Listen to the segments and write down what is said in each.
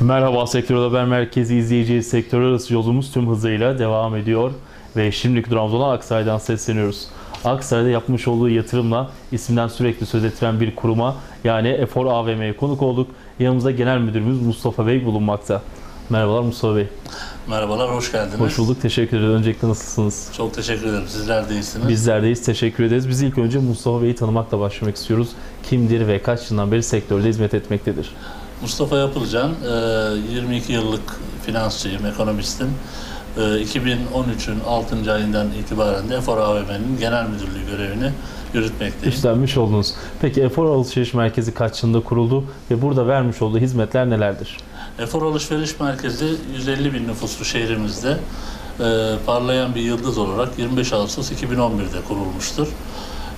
Merhaba Sektör Haber Merkezi izleyeceğiz. Sektör arası yolumuz tüm hızıyla devam ediyor. Ve şimdiki durağımız olan Aksaray'dan sesleniyoruz. Aksaray'da yapmış olduğu yatırımla isminden sürekli söz ettiren bir kuruma yani Efor AVM'ye konuk olduk. Yanımızda Genel Müdürümüz Mustafa Bey bulunmakta. Merhabalar Mustafa Bey. Merhabalar, hoş geldiniz. Hoş bulduk. Teşekkür ederim. Öncelikle nasılsınız? Çok teşekkür ederim. Sizler de iyisiniz. Bizlerdeyiz. Teşekkür ederiz. Biz ilk önce Mustafa Bey'i tanımakla başlamak istiyoruz. Kimdir ve kaç yıldan beri sektörde hizmet etmektedir? Mustafa Yapılcan, e, 22 yıllık finansçıyım, ekonomistim. E, 2013'ün 6. ayından itibaren de Efor AVM'nin genel müdürlüğü görevini yürütmekteyim. Üstlenmiş oldunuz. Peki Efor Alışveriş Merkezi kaç yılında kuruldu ve burada vermiş olduğu hizmetler nelerdir? Efor Alışveriş Merkezi 150 bin nüfuslu şehrimizde e, parlayan bir yıldız olarak 25 Ağustos 2011'de kurulmuştur.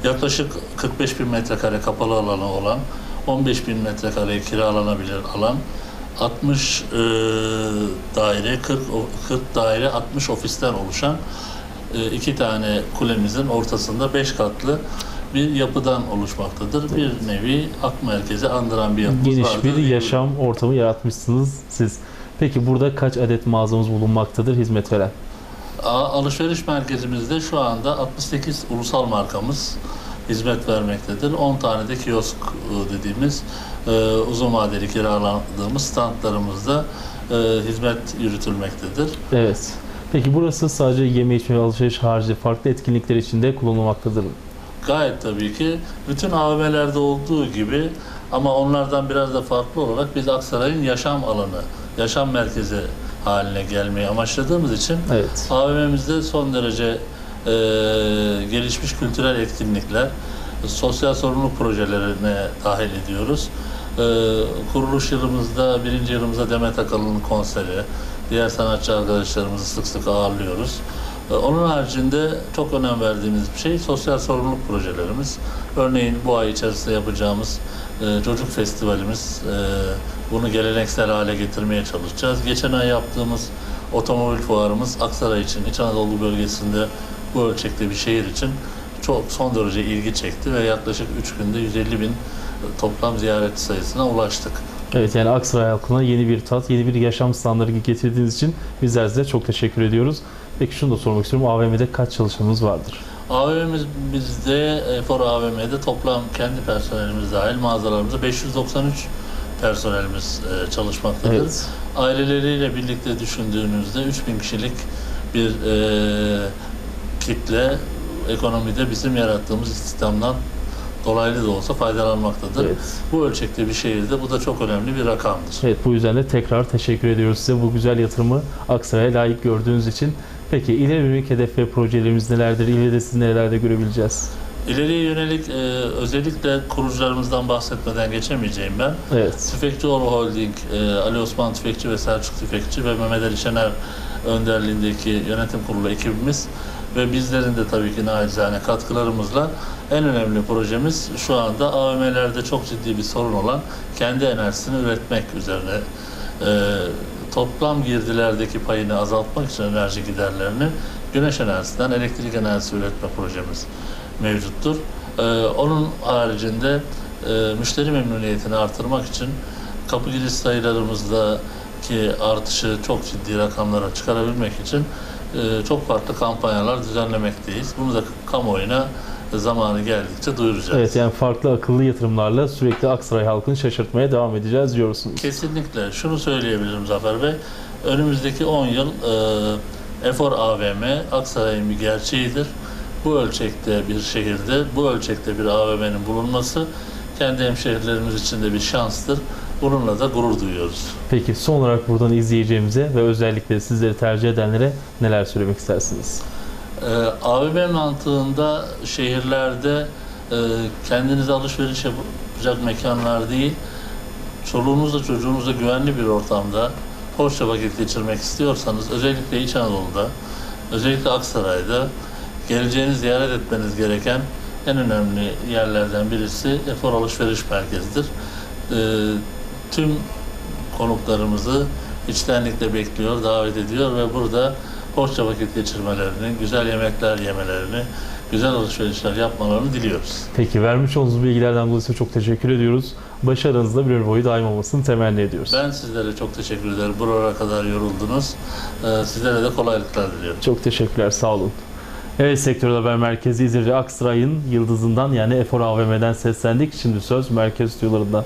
Yaklaşık 45 bin metrekare kapalı alanı olan, 15 bin metrekare kiralanabilir alan, 60 e, daire, 40, o- 40 daire, 60 ofisten oluşan e, iki tane kulemizin ortasında 5 katlı bir yapıdan oluşmaktadır. Bir nevi ak merkezi andıran bir yapımız Geniş vardır bir yaşam ortamı yaratmışsınız siz. Peki burada kaç adet mağazamız bulunmaktadır hizmet veren? Alışveriş merkezimizde şu anda 68 ulusal markamız hizmet vermektedir. 10 tane de kiosk e, dediğimiz e, uzun vadeli kiraladığımız standlarımızda e, hizmet yürütülmektedir. Evet. Peki burası sadece yeme içme ve alışveriş harici farklı etkinlikler için de kullanılmaktadır. Gayet tabii ki bütün AVM'lerde olduğu gibi ama onlardan biraz da farklı olarak biz Aksaray'ın yaşam alanı, yaşam merkezi haline gelmeyi amaçladığımız için Evet. AVM'mizde son derece e, gelişmiş kültürel etkinlikler, sosyal sorumluluk projelerine dahil ediyoruz. E, kuruluş yılımızda, birinci yılımızda Demet Akalın'ın konseri, diğer sanatçı arkadaşlarımızı sık sık ağırlıyoruz. E, onun haricinde çok önem verdiğimiz bir şey sosyal sorumluluk projelerimiz. Örneğin bu ay içerisinde yapacağımız e, çocuk festivalimiz, e, bunu geleneksel hale getirmeye çalışacağız. Geçen ay yaptığımız otomobil fuarımız Aksaray için, İç Anadolu bölgesinde bu ölçekte bir şehir için çok son derece ilgi çekti ve yaklaşık 3 günde 150 bin toplam ziyaretçi sayısına ulaştık. Evet yani Aksaray halkına yeni bir tat, yeni bir yaşam standartı getirdiğiniz için bizler size çok teşekkür ediyoruz. Peki şunu da sormak istiyorum. AVM'de kaç çalışanımız vardır? AVM'miz bizde, Efor AVM'de toplam kendi personelimiz dahil mağazalarımızda 593 personelimiz e, çalışmaktadır. Evet. Aileleriyle birlikte düşündüğünüzde 3000 kişilik bir e, kitle ekonomide bizim yarattığımız istihdamdan dolaylı da olsa faydalanmaktadır. Evet. Bu ölçekte bir şehirde bu da çok önemli bir rakamdır. Evet bu yüzden de tekrar teşekkür ediyoruz size bu güzel yatırımı Aksaray'a layık gördüğünüz için. Peki ileri yönelik hedef ve projelerimiz nelerdir? İleride sizi nerelerde görebileceğiz? İleriye yönelik e, özellikle kurucularımızdan bahsetmeden geçemeyeceğim ben. Evet. Tüfekçioğlu Holding, e, Ali Osman Tüfekçi ve Selçuk Tüfekçi ve Mehmet Ali Şener önderliğindeki yönetim kurulu ekibimiz ve bizlerin de tabii ki naçizane katkılarımızla en önemli projemiz şu anda AVM'lerde çok ciddi bir sorun olan kendi enerjisini üretmek üzerine. E, toplam girdilerdeki payını azaltmak için enerji giderlerini güneş enerjisinden elektrik enerjisi üretme projemiz mevcuttur. E, onun haricinde e, müşteri memnuniyetini artırmak için kapı giriş sayılarımızdaki artışı çok ciddi rakamlara çıkarabilmek için çok farklı kampanyalar düzenlemekteyiz. Bunu da kamuoyuna zamanı geldikçe duyuracağız. Evet yani farklı akıllı yatırımlarla sürekli Aksaray halkını şaşırtmaya devam edeceğiz diyorsunuz. Kesinlikle. Şunu söyleyebilirim Zafer Bey. Önümüzdeki 10 yıl e, Efor AVM Aksaray'ın bir gerçeğidir. Bu ölçekte bir şehirde, bu ölçekte bir AVM'nin bulunması kendi hemşehrilerimiz için de bir şanstır. Bununla da gurur duyuyoruz. Peki son olarak buradan izleyeceğimize ve özellikle sizleri tercih edenlere neler söylemek istersiniz? Ee, AVM mantığında şehirlerde e, kendinize alışveriş yapacak mekanlar değil, çoluğunuzla çocuğunuzla güvenli bir ortamda hoşça vakit geçirmek istiyorsanız özellikle İç Anadolu'da, özellikle Aksaray'da geleceğiniz, ziyaret etmeniz gereken en önemli yerlerden birisi Efor Alışveriş Merkezi'dir. Ee, tüm konuklarımızı içtenlikle bekliyor, davet ediyor ve burada hoşça vakit geçirmelerini, güzel yemekler yemelerini, güzel alışverişler yapmalarını diliyoruz. Peki vermiş olduğunuz bilgilerden dolayı size çok teşekkür ediyoruz. Başarınızda bir ömür boyu daim olmasını temenni ediyoruz. Ben sizlere çok teşekkür ederim. Buralara kadar yoruldunuz. Ee, sizlere de kolaylıklar diliyorum. Çok teşekkürler, sağ olun. Evet Sektör Haber Merkezi izleyici Aksaray'ın yıldızından yani Efor AVM'den seslendik. Şimdi söz merkez stüdyolarında.